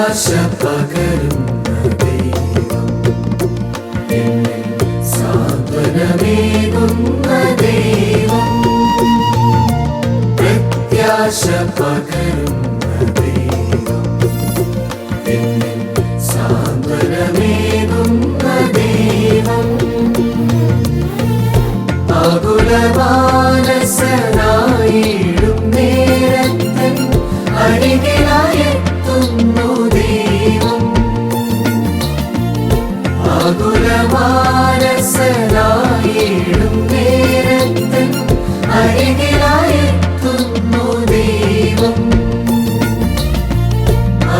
പ്രത്യാശ പകരുന്ന ദൈവം. എന്നിൽ സാന്ത്വനമേകുന്ന ദൈവം. പ്രത്യാശ പകരുന്ന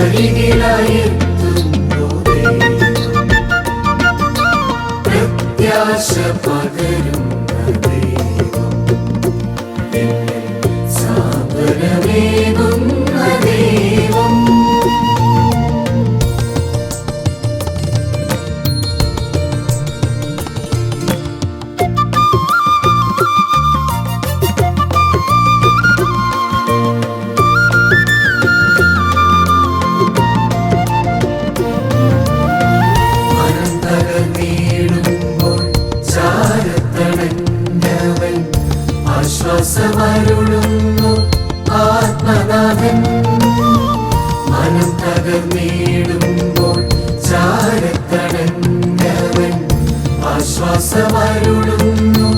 അരികിലായെത്തുന്നു ദൈവം പ്രത്യാശ ആത്മനാഥൻ മനം തകർന്നിടുമ്പോൾ ചാരത്തണഞ്ഞവൻ ആശ്വാസമരുളുന്നു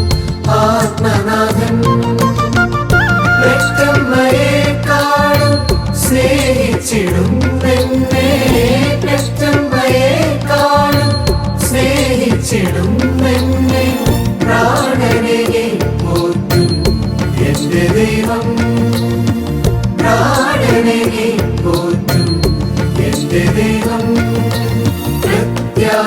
ആത്മനാഥൻ. പെറ്റമ്മയെക്കാളും സ്നേഹിച്ചിടും.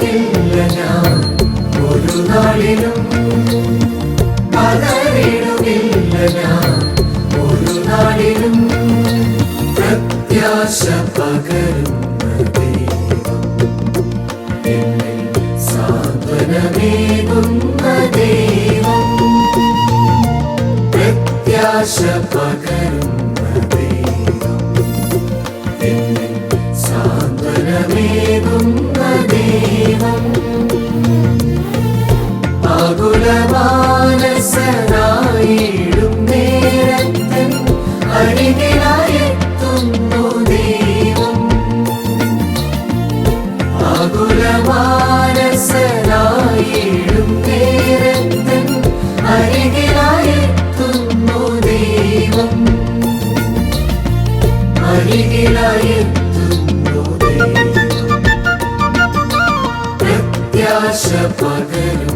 പതറിടുകില്ല ഞാൻ. ഒരു നാളിലും പതറിടുകില്ല ഞാൻ. ഒരു നാളിലും പ്രത്യാശ പകരുന്ന ദൈവം. എന്നിൽ സാന്ത്വനമേകുന്ന ദൈവം. പ്രത്യാശ പകരുന്ന ആകുലമാനസനായിടും നേരത്തൻ അരികിലായെത്തുന്നു ദൈവം. ആകുലമാനസനായിടും നേരത്തൻ അരികിലായെത്തുന്നു ദൈവം. അരികിലായെത്തുന്നു പകരും